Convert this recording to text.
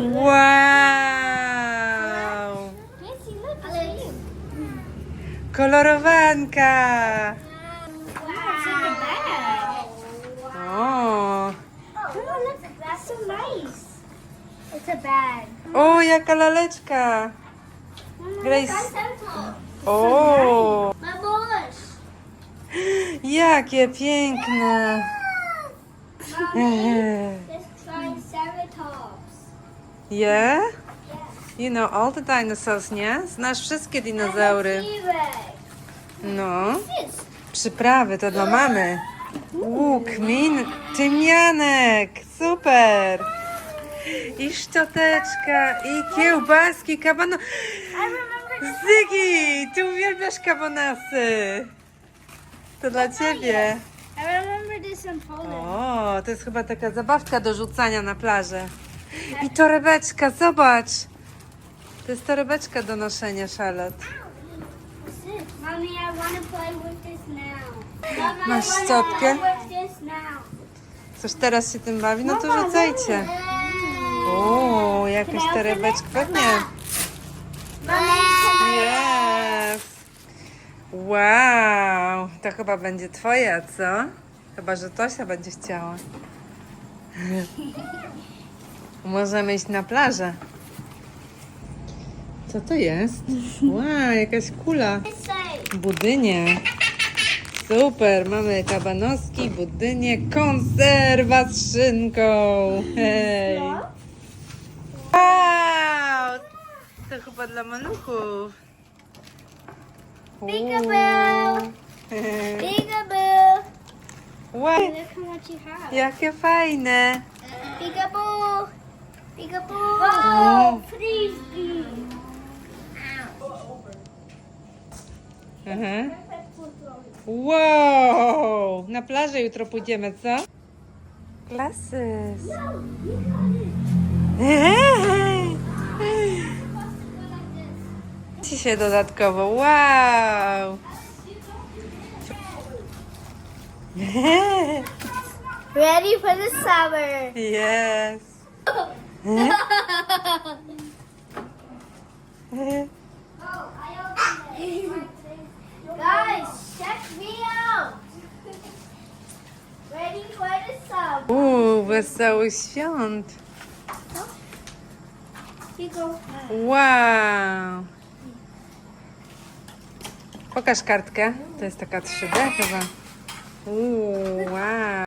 Wow! Kolorowanka! O, o jaka laleczka! Grace. O, jakie piękne! Yeah? You know all the dinosaurs, nie? Znasz wszystkie dinozaury. No. Przyprawy to dla mamy. Łuk, min, tymianek. Super. I szczoteczka, i kiełbaski, kabano... Zygi, ty uwielbiasz kabonasy. To dla ciebie. O, to jest chyba taka zabawka do rzucania na plażę. I torebeczka, zobacz. To jest torebeczka do noszenia, Charlotte. What's this? Mommy, I want to play with this now. Mama, Masz I wanna szczotkę? play with this now. Chcesz teraz się tym bawi? No to rzucajcie. O, jakaś torebeczka. Pewnie. Jest. Wow, to chyba będzie twoja, co? Chyba, że Tosia będzie chciała. Możemy iść na plażę. Co to jest? Wow, jakaś kula. Budynie. Super, mamy kabanoski, budynie, konserwa z szynką. Hej. Wow! To chyba dla maluchów. Peekaboo. Peekaboo. Wow, Look how much have. jakie fajne. Peekaboo. Peekaboo. Oh. Oh, frisbee. Aha. Wow! Na plażę jutro pójdziemy, co? Klasy. Dzisiaj dodatkowo. Wow! Ready for the summer. Yes. Guys, check me out. Ready for the summer. Uuu, wesołych świąt. You go. Wow! Pokaż kartkę. To jest taka 3D chyba. Uuu, wow.